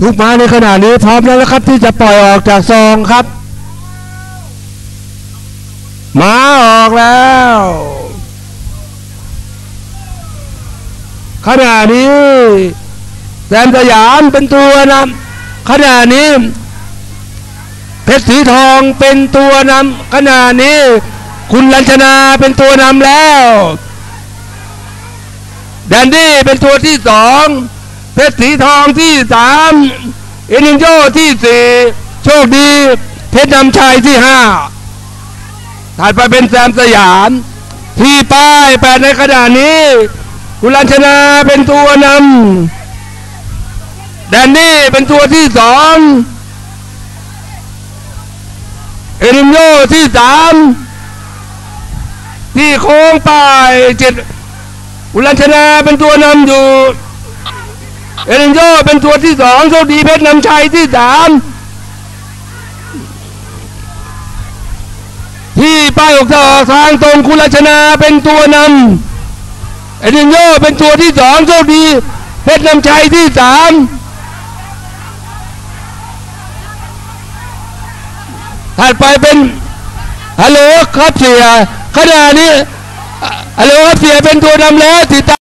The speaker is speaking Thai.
ทุกม้าในขณะนี้พร้อมแล้วนะครับ ที่จะปล่อยออกจากซองครับมาออกแล้ว ขณะนี้แซมสยามเป็นตัวนำขณะนี้ เพชรสีทองเป็นตัวนำขณะนี้ คุณลัญชนาเป็นตัวนำแล้ว แดนดี้เป็นตัวที่สอง เพชรสีทองที่สามเอนินโยที่สี่โชคดี เพชรนำชัยที่ห้าถัดไปเป็นแซมสยาม ที่ป้ายแปดในขณะนี้คุณลัญชนาเป็นตัวนำแดนนี่เป็นตัวที่สองเอนินโยที่สามที่โค้งป้ายเจ็ดอุลัญชนาเป็นตัวนำอยู่ เอรินโยเป็นตัวที่สองโชคดีเพชรนำชัยที่สามที่ป้ายออกต่อทางตรงคุณลัชนาเป็นตัวนำเอรินโยเป็นตัวที่สองโชคดีเพชรนำชัยที่สามถัดไปเป็นฮัลโหลครับเสียขณะนี้ฮัลโหลครับเสียเป็นตัวนำแล้วติดตาม